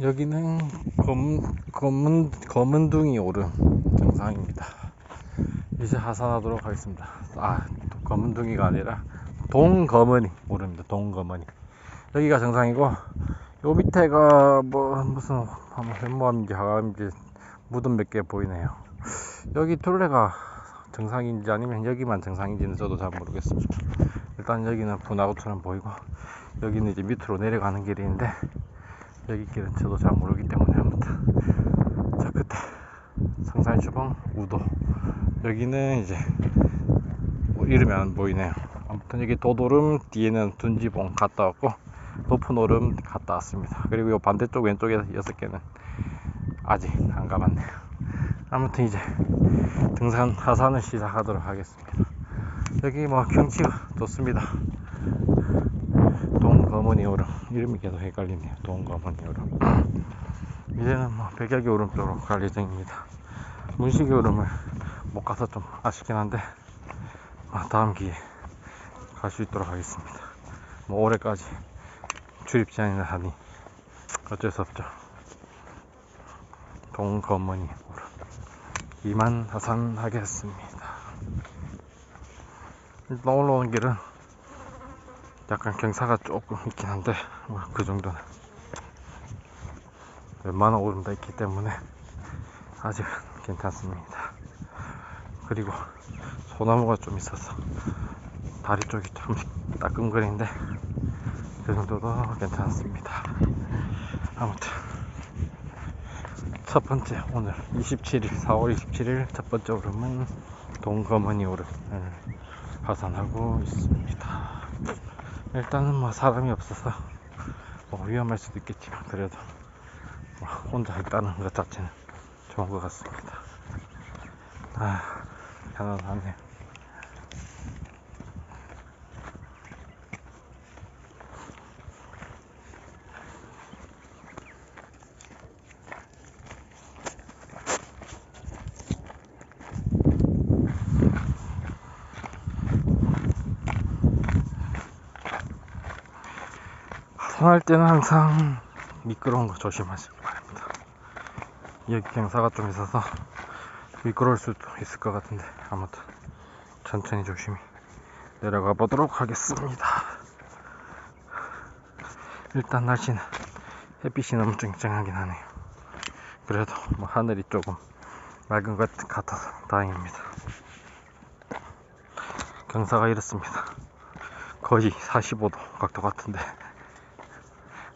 여기는 검, 검은, 검은둥이 오름 정상입니다. 이제 하산하도록 하겠습니다. 아, 검은둥이가 아니라 동검은이 오름입니다. 동검은이. 여기가 정상이고, 요 밑에가 뭐, 무슨, 한번 현무암인지 하암인지 무덤 몇개 보이네요. 여기 둘레가 정상인지 아니면 여기만 정상인지는 저도 잘 모르겠습니다. 일단 여기는 분화구처럼 보이고, 여기는 이제 밑으로 내려가는 길인데, 여기 길은 저도 잘 모르기 때문에 아무튼. 자 끝에. 상산의 주방 우도. 여기는 이제 뭐 이름이 안 보이네요. 아무튼 여기 도도름 뒤에는 둔지봉 갔다 왔고 높은 오름 갔다 왔습니다. 그리고 요 반대쪽 왼쪽에 여섯 개는 아직 안 가봤네요. 아무튼 이제 등산 하산을 시작하도록 하겠습니다. 여기 뭐 경치가 좋습니다 이름이 계속 헷갈리네요. 오름. 이제는 뭐 백약이 오름 쪽으로 갈 예정입니다. 문식이 오름을 못 가서 좀 아쉽긴 한데 아, 다음 기회에 갈 수 있도록 하겠습니다. 뭐 올해까지 출입 제한이나 하니 어쩔 수 없죠. 동거머니 오름 이만 하산하겠습니다. 일단 올라오는 길은 약간 경사가 조금 있긴 한데 뭐 그 정도는. 웬만한 오름 다 있기 때문에 아직은 괜찮습니다. 그리고 소나무가 좀 있어서 다리 쪽이 조금씩 따끔거리는데 그 정도도 괜찮습니다. 아무튼 첫 번째 오늘 27일 4월 27일 첫 번째 오름은 동거머니 오름을 하산하고 있습니다 일단은 뭐 사람이 없어서 뭐 위험할 수도 있겠지만 그래도 뭐 혼자 있다는 것 자체는 좋은 것 같습니다. 아 편안하네요. 산할 때는 항상 미끄러운 거 조심하시기 바랍니다. 여기 경사가 좀 있어서 미끄러울 수도 있을 것 같은데 아무튼 천천히 조심히 내려가 보도록 하겠습니다. 일단 날씨는 햇빛이 너무 쨍쨍하긴 하네요. 그래도 뭐 하늘이 조금 맑은 것 같아서 다행입니다. 경사가 이렇습니다. 거의 45도 각도 같은데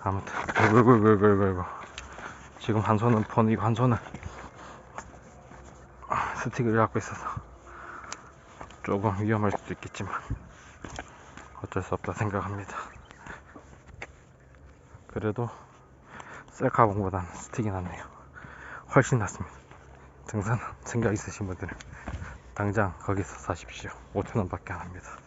아무튼. 걸걸걸걸걸걸 지금 한 손은 폰이고 한 손은 스틱을 갖고 있어서 조금 위험할 수도 있겠지만 어쩔 수 없다 생각합니다. 그래도 셀카봉보다는 스틱이 낫네요. 훨씬 낫습니다. 등산 생각 있으신 분들은 당장 거기서 사십시오. 5천원 밖에 안 합니다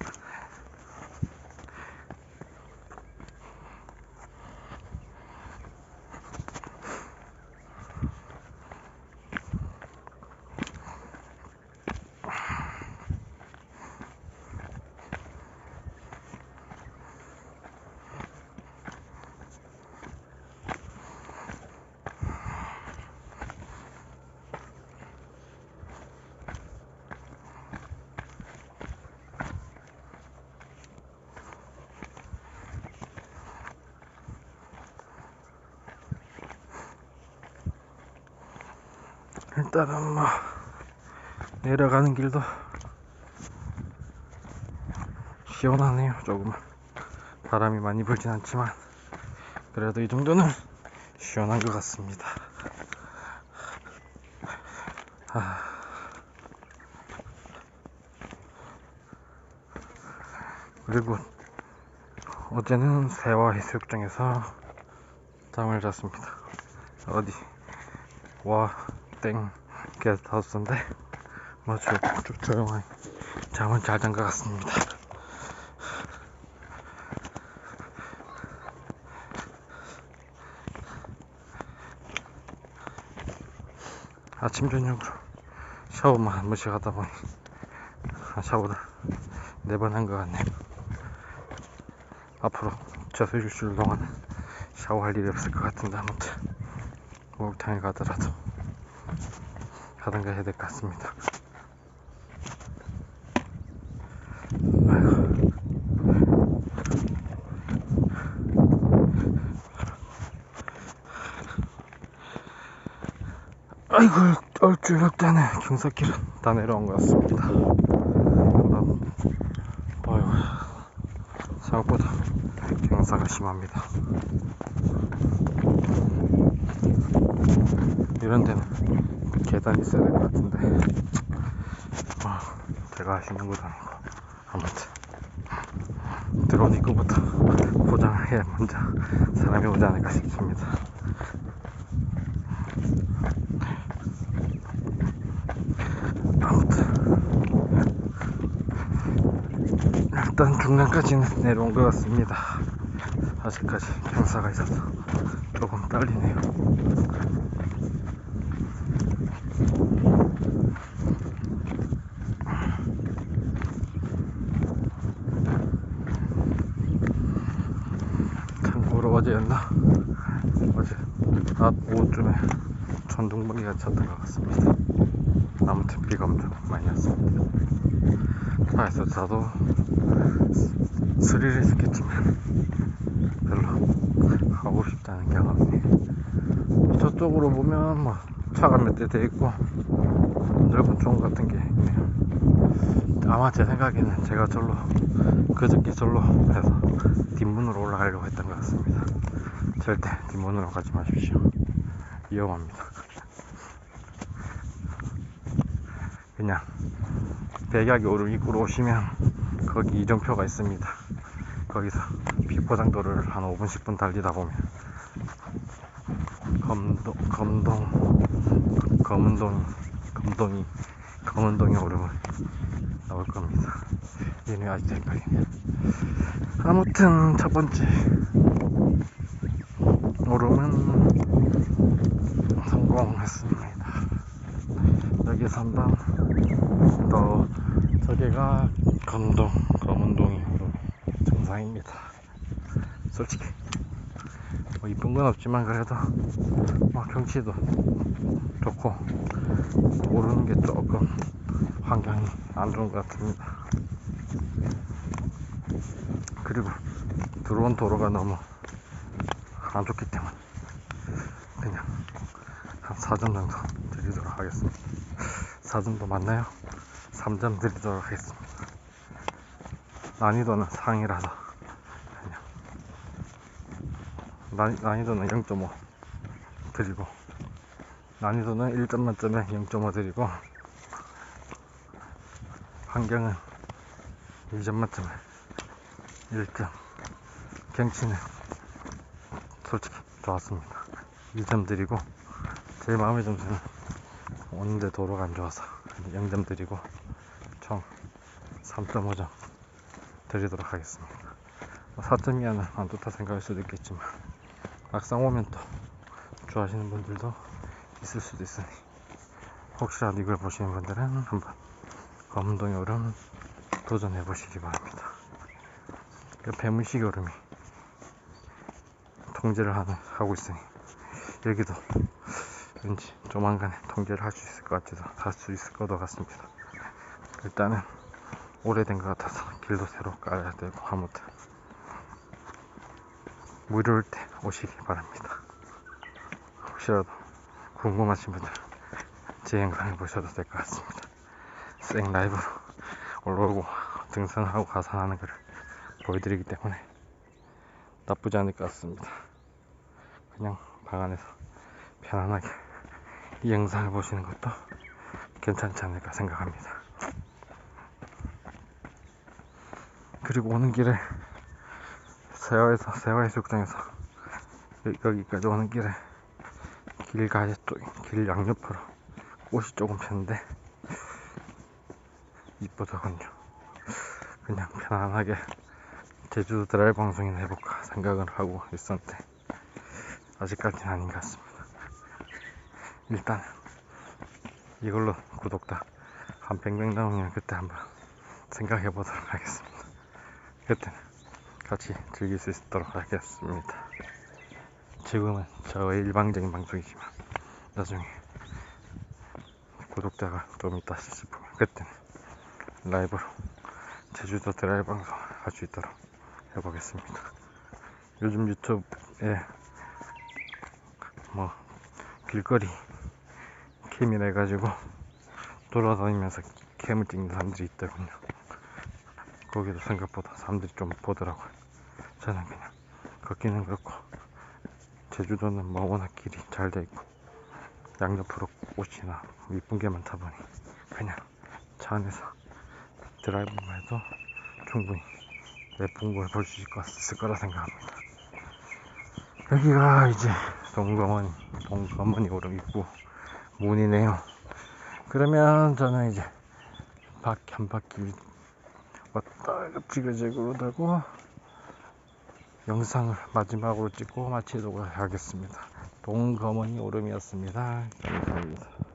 일단은 뭐 내려가는 길도 시원하네요. 조금 바람이 많이 불진 않지만 그래도 이 정도는 시원한 것 같습니다. 아. 그리고 어제는 세화 해수욕장에서 잠을 잤습니다. 어디? 와 땡 게스트하우스인데? 뭐 조, 조, 조용하게. 잠은 잘 잔 것 같습니다. 아침 저녁으로 샤워만 한 번씩 하다 보니 아, 샤워를 네 번 한 것 같네요. 앞으로 저수 일주일 동안 샤워할 일이 없을 것 같은데 아무튼 목욕탕에 가더라도 가든가 해야 될 것 같습니다. 아이고. 얼줄럭다네 경사길은 다 내려온 것 같습니다. 아이고 생각보다 경사가 심합니다. 이런 데는 계단이 있어야 될 것 같은데 아, 제가 있는 것도 아니고 아무튼 들어온 입구부터 포장을 해야 먼저 사람이 오지 않을까 싶습니다. 아무튼 일단 중간까지는 내려온 것 같습니다. 아직까지 경사가 있어서 조금 떨리네요. 참고로 어제였나? 어제 낮 오후쯤에 전동버기가 쳤던 것 같습니다. 아무튼 비가 엄청 많이 왔습니다. 차에서 자도 스- 스릴이 있었겠지만 별로 싶지 않은 경험이 저쪽으로 보면 뭐 차가 몇 대 돼 있고 넓은 총 같은 게 있네요. 아마 제 생각에는 제가 절로 그저께 절로 해서 뒷문으로 올라가려고 했던 것 같습니다. 절대 뒷문으로 가지 마십시오. 위험합니다. 그냥 백약이 오를 입구로 오시면 거기 이정표가 있습니다. 거기서 비포장도로를 한 5분 10분 달리다 보면 검동 검동 검은동 검동이 검은동이 오르면 나올 겁니다. 이름이 아직도 헷갈리네. 아무튼 첫 번째 오름은 성공했습니다. 여기서 한번 더 저기가 검동 검은동이 정상입니다. 솔직히 뭐 이쁜 건 없지만 그래도 뭐 경치도 좋고 오르는 게 조금 환경이 안 좋은 것 같습니다. 그리고 들어온 도로가 너무 안 좋기 때문에 그냥 한 4점 정도 드리도록 하겠습니다. 4점도 맞나요? 3점 드리도록 하겠습니다. 난이도는 상이라서 그냥 난, 난이도는 0.5 드리고 난이도는 1점 만점에 0.5 드리고 환경은 2점 만점에 1점 경치는 솔직히 좋았습니다. 2점 드리고 제 마음의 점수는 오는데 도로가 안 좋아서 0점 드리고 총 3.5점 드리도록 하겠습니다. 4점 이하는 안 좋다 생각할 수도 있겠지만 막상 오면 또 좋아하시는 분들도 있을 수도 있으니 혹시라도 이걸 보시는 분들은 한번 검은동의 오름 도전해 보시기 바랍니다. 그 배문식 오름이 통제를 하고 있으니 여기도 왠지 조만간에 통제를 할 수 있을 것 같아서 할 수 있을 것 같습니다. 일단은 오래된 것 같아서 길도 새로 깔아야 되고 아무튼 무료일 때 오시기 바랍니다. 혹시라도 궁금하신 분들 제 영상을 보셔도 될 것 같습니다. 생 라이브로 올라오고 등산하고 가산하는 걸 보여드리기 때문에 나쁘지 않을 것 같습니다. 그냥 방 안에서 편안하게 이 영상을 보시는 것도 괜찮지 않을까 생각합니다. 그리고 오는 길에 세화에서 세화해수욕장에서 여기까지 오는 길에 길 가해 쪽길 양옆으로 꽃이 조금 폈는데 이쁘더군요. 그냥 편안하게 제주도 드라이브 방송이나 해볼까 생각을 하고 있었는데 아직까지는 아닌 것 같습니다. 일단 이걸로 구독자 한 100명 나오면 그때 한번 생각해 보도록 하겠습니다. 그때는 같이 즐길 수 있도록 하겠습니다. 지금은 저의 일방적인 방송이지만 나중에 구독자가 좀 있다 싶으면 그때는 라이브로 제주도 드라이브 방송 할 수 있도록 해보겠습니다. 요즘 유튜브에 뭐 길거리 캠이라 해가지고 돌아다니면서 캠을 찍는 사람들이 있더군요. 거기도 생각보다 사람들이 좀 보더라고요. 저는 그냥 걷기는 그렇고 제주도는 뭐 워낙 길이 잘 돼 있고 양옆으로 꽃이나 이쁜 게 많다 보니 그냥 차 안에서 드라이브만 해도 충분히 예쁜 걸볼수 있을 거라 생각합니다. 여기가 이제 동검은 동검은이 오름 입구 문이네요. 그러면 저는 이제 바퀴 한 바퀴 왔다 지그재그로 돌고 영상을 마지막으로 찍고 마치도록 하겠습니다. 동검은이 오름이었습니다. 감사합니다.